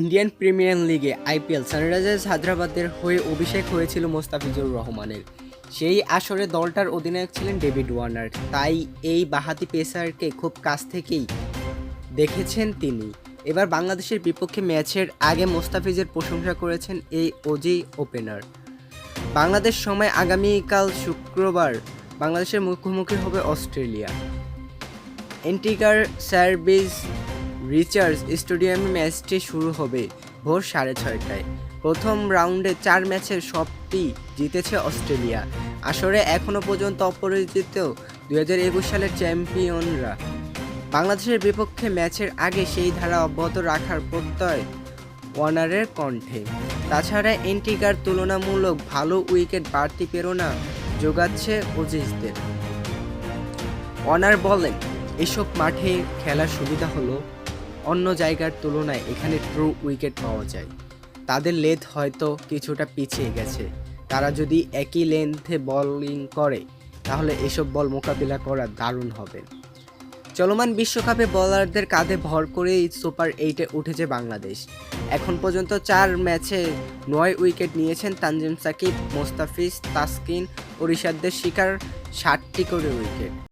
Indian premier লিগে IPL Sunrisers হায়দ্রাবাদের হয়ে অভিষেক হয়েছিল মোস্তাফিজুর রহমানের। সেই আসরে দলটার অধিনায়ক ছিলেন ডেভিড ওয়ার্নার। তাই এই বাহাতি পেসারকে খুব কাছ থেকেই দেখেছেন তিনি। এবার বাংলাদেশের বিপক্ষে ম্যাচের আগে মোস্তাফিজের প্রশংসা করেছেন এই ওজি ওপেনার। বাংলাদেশ সময় আগামীকাল শুক্রবার বাংলাদেশের মুখোমুখি হবে অস্ট্রেলিয়া। এন্টিকার সার্ভিস রিচার্জ স্টেডিয়ামে ম্যাচটি শুরু হবে ভোর সাড়ে ছয়টায়। প্রথম রাউন্ডে চার ম্যাচের সবটি জিতেছে অস্ট্রেলিয়া। আসরে এখনও পর্যন্ত অপরাজিত দু হাজার একুশ সালের চ্যাম্পিয়নরা। বাংলাদেশের বিপক্ষে ম্যাচের আগে সেই ধারা অব্যাহত রাখার প্রত্যয় ওয়ার্নারের কণ্ঠে। তাছাড়া এন্টিকার তুলনামূলক ভালো উইকেট বাড়তি প্রেরণা যোগাচ্ছে অজিজদের অনার বলেন, এসব মাঠে খেলার সুবিধা হলো অন্য জায়গার তুলনায় এখানে ট্রু উইকেট পাওয়া যায়। তাদের লেথ হয়তো কিছুটা পিছিয়ে গেছে। তারা যদি একই লেন্থে বোলিং করে, তাহলে এসব বল মোকাবিলা করা দারুণ হবে। চলমান বিশ্বকাপে বোলারদের কাঁধে ভর করেই সুপার এইটে উঠেছে বাংলাদেশ। এখন পর্যন্ত চার ম্যাচে নয় উইকেট নিয়েছেন তানজিম সাকিব, মোস্তাফিজ, তাসকিন ও রিশাদদের শিকার, ষাটটি করে উইকেট